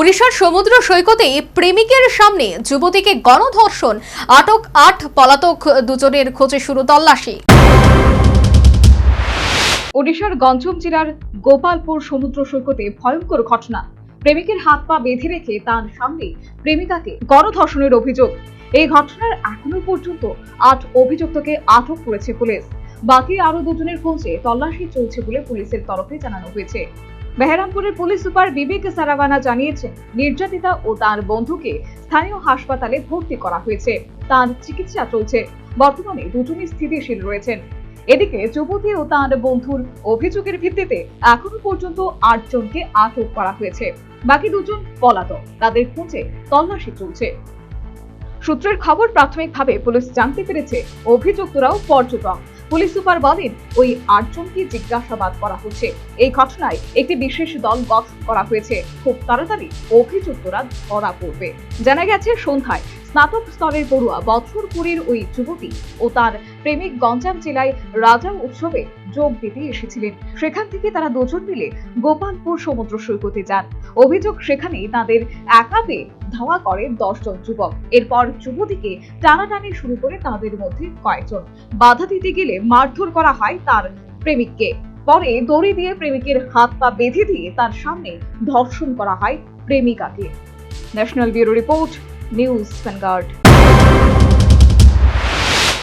উড়িষ্যার সমুদ্র সৈকতে প্রেমিকের সামনে যুবতীকে গণধর্ষণ। আটক আট পলাতক দুজনের খোঁজে শুরু তল্লাশি। ওড়িশার গঞ্জম জেলার গোপালপুর সমুদ্র সৈকতে ভয়ঙ্কর ঘটনা। প্রেমিকের হাত পা বেঁধে রেখে তার সামনে প্রেমিকাকে গণধর্ষণের অভিযোগ। এই ঘটনার এখনও পর্যন্ত আট অভিযুক্তকে আটক করেছে পুলিশ। বাকি আরও দুজনের খোঁজে তল্লাশি চলছে বলে পুলিশের তরফে জানানো হয়েছে। বেহরামপুরের পুলিশ সুপার বিবেক সারাবানা জানিয়েছেন, নির্যাতিতা ও তার বন্ধুকে স্থানীয় হাসপাতালে ভর্তি করা হয়েছে। তার চিকিৎসা চলছে। বর্তমানে দুজনই স্থিতিশীল রয়েছেন। এদিকে যুবতী ও তার বন্ধুর অভিযোগের ভিত্তিতে এখনও পর্যন্ত আটজনকে আটক করা হয়েছে। বাকি দুজন পলাতক। তাদের খুঁজে তল্লাশি চলছে। সূত্রের খবর, প্রাথমিকভাবে পুলিশ জানতে পেরেছে, অভিযুক্তরাও পর্যটক। পুলিশ সুপার বলেন, ওই আটজনকে জিজ্ঞাসাবাদ করা হচ্ছে। এই ঘটনায় একটি বিশেষ দল গঠন করা হয়েছে। খুব তাড়াতাড়ি অভিযুক্তরা ধরা পড়বে। জানা গেছে, সন্ধ্যায় স্নাতক স্তরের পড়ুয়া বছরপুরের ওই যুবতী ও তার প্রেমিক গঞ্জাম জেলায় রাজা উৎসবে যোগ দিতে এসেছিলেন। সেখান থেকে তারা দুজন মিলে গোপালপুর সমুদ্র সৈকতে যান। অভিযোগ সেখানেই তাদের একা পেয়ে ধাওয়া করে দশজন যুবক। এরপর যুবতীকে টানাটানি শুরু করে তাদের মধ্যে কয়েকজন। বাধা দিতে গেলে মারধর করা হয় তার প্রেমিককে। পরে দড়ি দিয়ে প্রেমিকের হাত পা বেঁধে দিয়ে তার সামনে ধর্ষণ করা হয় প্রেমিকাকে। National bureau report News Vanguard.